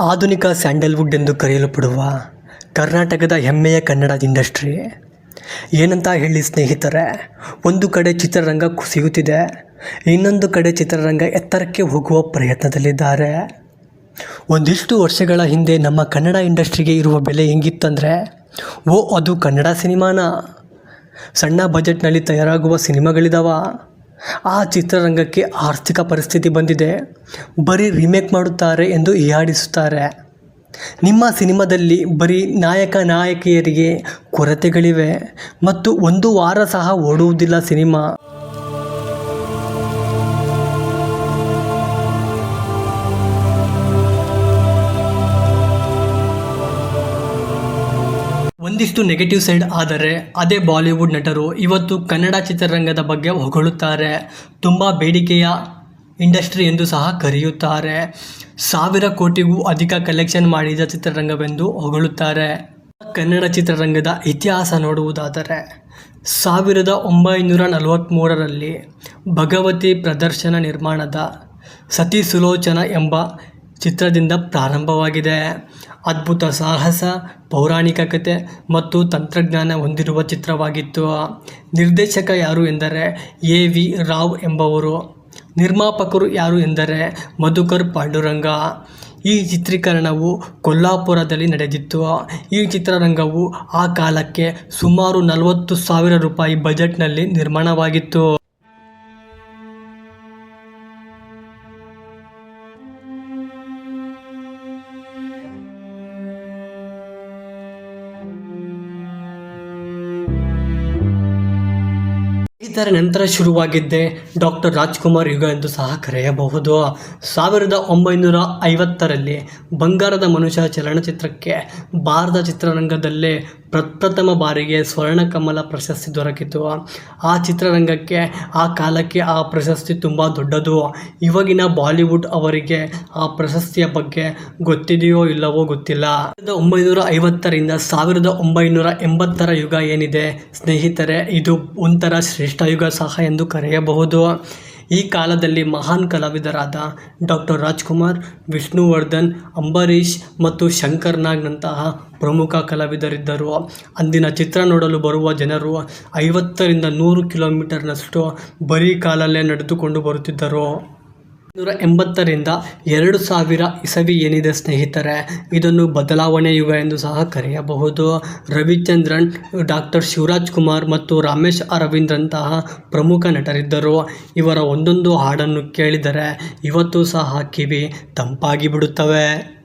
ಆಧುನಿಕ ಸ್ಯಾಂಡಲ್ವುಡ್ ಎಂದು ಕರೆಯಲ್ಪಡುವ ಕರ್ನಾಟಕದ ಹೆಮ್ಮೆಯ ಕನ್ನಡ ಇಂಡಸ್ಟ್ರಿ. ಏನಂತ ಹೇಳಿ ಸ್ನೇಹಿತರೆ, ಒಂದು ಕಡೆ ಚಿತ್ರರಂಗ ಕುಸಿಯುತ್ತಿದೆ, ಇನ್ನೊಂದು ಕಡೆ ಚಿತ್ರರಂಗ ಎತ್ತರಕ್ಕೆ ಹೋಗುವ ಪ್ರಯತ್ನದಲ್ಲಿದ್ದಾರೆ. ಒಂದಿಷ್ಟು ವರ್ಷಗಳ ಹಿಂದೆ ನಮ್ಮ ಕನ್ನಡ ಇಂಡಸ್ಟ್ರಿಗೆ ಇರುವ ಬೆಲೆ ಹೆಂಗಿತ್ತಂದರೆ, ಓ ಅದು ಕನ್ನಡ ಸಿನಿಮಾನ? ಸಣ್ಣ ಬಜೆಟ್ನಲ್ಲಿ ತಯಾರಾಗುವ ಸಿನಿಮಾಗಳಿದಾವ? ಆ ಚಿತ್ರರಂಗಕ್ಕೆ ಆರ್ಥಿಕ ಪರಿಸ್ಥಿತಿ ಬಂದಿದೆ. ಬರೀ ರಿಮೇಕ್ ಮಾಡುತ್ತಾರೆ ಎಂದು ಹೀಯಾಡಿಸುತ್ತಾರೆ ನಿಮ್ಮ ಸಿನಿಮಾದಲ್ಲಿ ಬರೀ ನಾಯಕ ನಾಯಕಿಯರಿಗೆ ಕೊರತೆಗಳಿವೆ ಮತ್ತು ಒಂದು ವಾರ ಸಹ ಓಡುವುದಿಲ್ಲ ಸಿನಿಮಾ. ಒಂದಿಷ್ಟು ನೆಗೆಟಿವ್ ಸೈಡ್ ಆದರೆ ಅದೇ ಬಾಲಿವುಡ್ ನಟರು ಇವತ್ತು ಕನ್ನಡ ಚಿತ್ರರಂಗದ ಬಗ್ಗೆ ಹೊಗಳುತ್ತಾರೆ. ತುಂಬ ಬೇಡಿಕೆಯ ಇಂಡಸ್ಟ್ರಿ ಎಂದು ಸಹ ಕರೆಯುತ್ತಾರೆ. ಸಾವಿರ ಕೋಟಿಗೂ ಅಧಿಕ ಕಲೆಕ್ಷನ್ ಮಾಡಿದ ಚಿತ್ರರಂಗವೆಂದು ಹೊಗಳುತ್ತಾರೆ. ಕನ್ನಡ ಚಿತ್ರರಂಗದ ಇತಿಹಾಸ ನೋಡುವುದಾದರೆ ಸಾವಿರದ ಒಂಬೈನೂರ ನಲವತ್ತ್ಮೂರರಲ್ಲಿ ಭಗವತಿ ಪ್ರದರ್ಶನ ನಿರ್ಮಾಣದ ಸತಿ ಸುಲೋಚನ ಎಂಬ ಚಿತ್ರದಿಂದ ಪ್ರಾರಂಭವಾಗಿದೆ. ಅದ್ಭುತ ಸಾಹಸ, ಪೌರಾಣಿಕ ಕತೆ ಮತ್ತು ತಂತ್ರಜ್ಞಾನ ಹೊಂದಿರುವ ಚಿತ್ರವಾಗಿತ್ತು. ನಿರ್ದೇಶಕ ಯಾರು ಎಂದರೆ ಎ ವಿ ರಾವ್ ಎಂಬವರು. ನಿರ್ಮಾಪಕರು ಯಾರು ಎಂದರೆ ಮಧುಕರ್ ಪಾಂಡುರಂಗ. ಈ ಚಿತ್ರೀಕರಣವು ಕೊಲ್ಲಾಪುರದಲ್ಲಿ ನಡೆದಿತ್ತು. ಈ ಚಿತ್ರರಂಗವು ಆ ಕಾಲಕ್ಕೆ ಸುಮಾರು ನಲವತ್ತು ಸಾವಿರ ರೂಪಾಯಿ ಬಜೆಟ್ನಲ್ಲಿ ನಿರ್ಮಾಣವಾಗಿತ್ತು. ಇದರ ನಂತರ ಶುರುವಾಗಿದ್ದೇ ಡಾಕ್ಟರ್ ರಾಜ್ಕುಮಾರ್ ಯುಗ ಎಂದು ಸಹ ಕರೆಯಬಹುದು. ಸಾವಿರದ ಒಂಬೈನೂರ ಐವತ್ತರಲ್ಲಿ ಬಂಗಾರದ ಮನುಷ್ಯ ಚಲನಚಿತ್ರಕ್ಕೆ ಭಾರತ ಚಿತ್ರರಂಗದಲ್ಲೇ ಪ್ರಪ್ರಥಮ ಬಾರಿಗೆ ಸ್ವರ್ಣಕಮಲ ಪ್ರಶಸ್ತಿ ದೊರಕಿತು. ಆ ಚಿತ್ರರಂಗಕ್ಕೆ, ಆ ಕಾಲಕ್ಕೆ ಆ ಪ್ರಶಸ್ತಿ ತುಂಬ ದೊಡ್ಡದು. ಇವಾಗಿನ ಬಾಲಿವುಡ್ ಅವರಿಗೆ ಆ ಪ್ರಶಸ್ತಿಯ ಬಗ್ಗೆ ಗೊತ್ತಿದೆಯೋ ಇಲ್ಲವೋ ಗೊತ್ತಿಲ್ಲ. ಸಾವಿರದ ಒಂಬೈನೂರ ಐವತ್ತರಿಂದ ಸಾವಿರದ ಒಂಬೈನೂರ ಎಂಬತ್ತರ ಯುಗ ಏನಿದೆ? ಸ್ನೇಹಿತರೆ, ಇದು ಒಂಥರ ಶ್ರೇಷ್ಠ ಯುಗ ಸಹ ಎಂದು ಕರೆಯಬಹುದು. ಈ ಕಾಲದಲ್ಲಿ ಮಹಾನ್ ಕಲಾವಿದರಾದ ಡಾಕ್ಟರ್ ರಾಜ್ಕುಮಾರ್, ವಿಷ್ಣುವರ್ಧನ್, ಅಂಬರೀಷ್ ಮತ್ತು ಶಂಕರ್ ನಾಗ್ನಂತಹ ಪ್ರಮುಖ ಕಲಾವಿದರಿದ್ದರು. ಅಂದಿನ ಚಿತ್ರ ನೋಡಲು ಬರುವ ಜನರು ಐವತ್ತರಿಂದ ನೂರು ಕಿಲೋಮೀಟರ್ನಷ್ಟು ಬರೀ ಕಾಲಲ್ಲೇ ನಡೆದುಕೊಂಡು ಬರುತ್ತಿದ್ದರು. ನೂರ ಎಂಬತ್ತರಿಂದ ಎರಡು ಸಾವಿರ ಇಸವಿ ಏನಿದೆ ಸ್ನೇಹಿತರೆ? ಇದನ್ನು ಬದಲಾವಣೆ ಯುಗ ಎಂದು ಸಹ ಕರೆಯಬಹುದು. ರವಿಚಂದ್ರನ್, ಡಾಕ್ಟರ್ ಶಿವರಾಜ್ ಕುಮಾರ್ ಮತ್ತು ರಮೇಶ್ ಅರವಿಂದ್ರಂತಹ ಪ್ರಮುಖ ನಟರಿದ್ದರು. ಇವರ ಒಂದೊಂದು ಹಾಡನ್ನು ಕೇಳಿದರೆ ಇವತ್ತು ಸಹ ಕಿವಿ ತಂಪಾಗಿ ಬಿಡುತ್ತವೆ.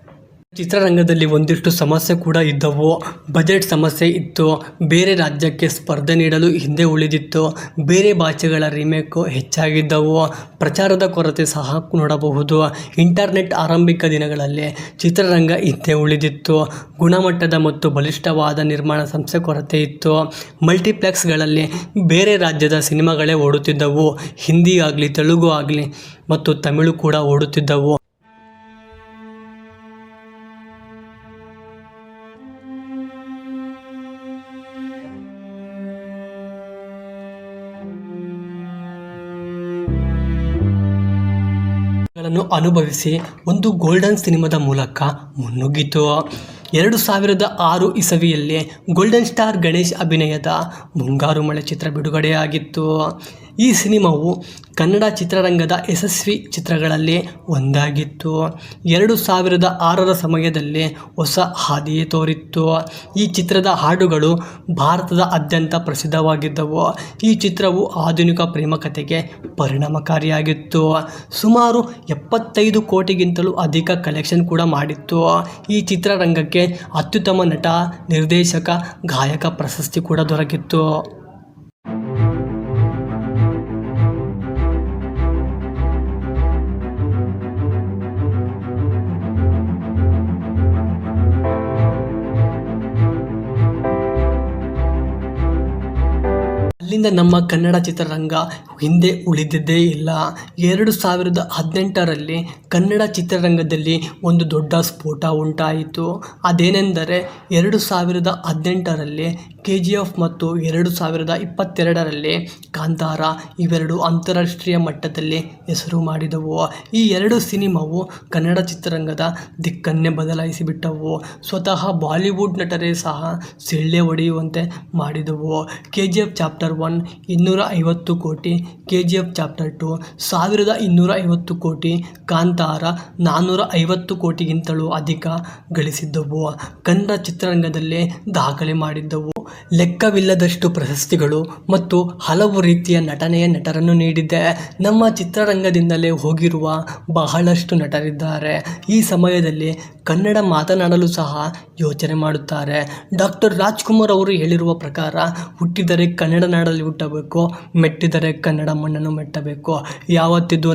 ಚಿತ್ರರಂಗದಲ್ಲಿ ಒಂದಿಷ್ಟು ಸಮಸ್ಯೆ ಕೂಡ ಇದ್ದವು. ಬಜೆಟ್ ಸಮಸ್ಯೆ ಇತ್ತು. ಬೇರೆ ರಾಜ್ಯಕ್ಕೆ ಸ್ಪರ್ಧೆ ನೀಡಲು ಹಿಂದೆ ಉಳಿದಿತ್ತು. ಬೇರೆ ಭಾಷೆಗಳ ರಿಮೇಕು ಹೆಚ್ಚಾಗಿದ್ದವು. ಪ್ರಚಾರದ ಕೊರತೆ ಸಹ ನೋಡಬಹುದು. ಇಂಟರ್ನೆಟ್ ಆರಂಭಿಕ ದಿನಗಳಲ್ಲಿ ಚಿತ್ರರಂಗ ಹಿಂದೆ ಉಳಿದಿತ್ತು. ಗುಣಮಟ್ಟದ ಮತ್ತು ಬಲಿಷ್ಠವಾದ ನಿರ್ಮಾಣ ಸಂಸ್ಥೆ ಕೊರತೆ ಇತ್ತು. ಮಲ್ಟಿಪ್ಲೆಕ್ಸ್ಗಳಲ್ಲಿ ಬೇರೆ ರಾಜ್ಯದ ಸಿನಿಮಾಗಳೇ ಓಡುತ್ತಿದ್ದವು. ಹಿಂದಿ ಆಗಲಿ, ತೆಲುಗು ಆಗಲಿ ಮತ್ತು ತಮಿಳು ಕೂಡ ಓಡುತ್ತಿದ್ದವು. ಗಳನ್ನು ಅನುಭವಿಸಿ ಒಂದು ಗೋಲ್ಡನ್ ಸಿನಿಮಾದ ಮೂಲಕ ಮುನ್ನುಗ್ಗಿತು. ಎರಡು ಸಾವಿರದ ಆರು ಇಸವಿಯಲ್ಲಿ ಗೋಲ್ಡನ್ ಸ್ಟಾರ್ ಗಣೇಶ್ ಅಭಿನಯದ ಮುಂಗಾರು ಮಳೆ ಚಿತ್ರ ಬಿಡುಗಡೆಯಾಗಿತ್ತು. ಈ ಸಿನಿಮಾವು ಕನ್ನಡ ಚಿತ್ರರಂಗದ ಯಶಸ್ವಿ ಚಿತ್ರಗಳಲ್ಲಿ ಒಂದಾಗಿತ್ತು. ಎರಡು ಸಾವಿರದ ಆರರ ಸಮಯದಲ್ಲಿ ಹೊಸ ಹಾದಿಯೇ ತೋರಿತ್ತು. ಈ ಚಿತ್ರದ ಹಾಡುಗಳು ಭಾರತದ ಅತ್ಯಂತ ಪ್ರಸಿದ್ಧವಾಗಿದ್ದವು. ಈ ಚಿತ್ರವು ಆಧುನಿಕ ಪ್ರೇಮ ಕಥೆಗೆ ಪರಿಣಾಮಕಾರಿಯಾಗಿತ್ತು. ಸುಮಾರು ಎಪ್ಪತ್ತೈದು ಕೋಟಿಗಿಂತಲೂ ಅಧಿಕ ಕಲೆಕ್ಷನ್ ಕೂಡ ಮಾಡಿತ್ತು. ಈ ಚಿತ್ರರಂಗಕ್ಕೆ ಅತ್ಯುತ್ತಮ ನಟ, ನಿರ್ದೇಶಕ, ಗಾಯಕ ಪ್ರಶಸ್ತಿ ಕೂಡ ದೊರಕಿತ್ತು. ಅಲ್ಲಿಂದ ನಮ್ಮ ಕನ್ನಡ ಚಿತ್ರರಂಗ ಹಿಂದೆ ಉಳಿದಿದ್ದೇ ಇಲ್ಲ. ಎರಡು ಸಾವಿರದ ಹದಿನೆಂಟರಲ್ಲಿ ಕನ್ನಡ ಚಿತ್ರರಂಗದಲ್ಲಿ ಒಂದು ದೊಡ್ಡ ಸ್ಫೋಟ ಉಂಟಾಯಿತು. ಅದೇನೆಂದರೆ, ಎರಡು ಸಾವಿರದ ಹದಿನೆಂಟರಲ್ಲಿ ಕೆ ಜಿ ಎಫ್ ಮತ್ತು ಎರಡು ಸಾವಿರದ ಇಪ್ಪತ್ತೆರಡರಲ್ಲಿ ಕಾಂತಾರ ಇವೆರಡು ಅಂತಾರಾಷ್ಟ್ರೀಯ ಮಟ್ಟದಲ್ಲಿ ಹೆಸರು ಮಾಡಿದವು. ಈ ಎರಡು ಸಿನಿಮಾವು ಕನ್ನಡ ಚಿತ್ರರಂಗದ ದಿಕ್ಕನ್ನೇ ಬದಲಾಯಿಸಿಬಿಟ್ಟವು. ಸ್ವತಃ ಬಾಲಿವುಡ್ ನಟರೇ ಸಹ ಸಿಳ್ಳೆ ಹೊಡೆಯುವಂತೆ ಮಾಡಿದವು. K G F chapter one ಇನ್ನೂರ ಐವತ್ತು ಕೋಟಿ K G F chapter two ಸಾವಿರದ ಇನ್ನೂರ ಐವತ್ತು ಕೋಟಿ ಕಾಂತಾರ ನಾನ್ನೂರ ಐವತ್ತು ಕೋಟಿಗಿಂತಲೂ ಅಧಿಕ ಗಳಿಸಿದ್ದವು. ಕನ್ನಡ ಚಿತ್ರರಂಗದಲ್ಲೇ ದಾಖಲೆ ಮಾಡಿದ್ದವು. ಲೆಕ್ಕವಿಲ್ಲದಷ್ಟು ಪ್ರಶಸ್ತಿಗಳು ಮತ್ತು ಹಲವು ರೀತಿಯ ನಟನೆಯ ನಟರನ್ನು ನೀಡಿದೆ ನಮ್ಮ ಚಿತ್ರರಂಗದಿಂದಲೇ ಹೋಗಿರುವ ಬಹಳಷ್ಟು ನಟರಿದ್ದಾರೆ. ಈ ಸಮಯದಲ್ಲಿ ಕನ್ನಡ ಮಾತನಾಡಲು ಸಹ ಯೋಚನೆ ಮಾಡುತ್ತಾರೆ. ಡಾಕ್ಟರ್ ರಾಜ್ಕುಮಾರ್ ಅವರು ಹೇಳಿರುವ ಪ್ರಕಾರ, ಹುಟ್ಟಿದರೆ ಕನ್ನಡ ನಾಡಲ್ಲಿ ಹುಟ್ಟಬೇಕು, ಮೆಟ್ಟಿದರೆ ಕನ್ನಡ ಮಣ್ಣನ್ನು ಮೆಟ್ಟಬೇಕು. ಯಾವತ್ತಿದ್ದು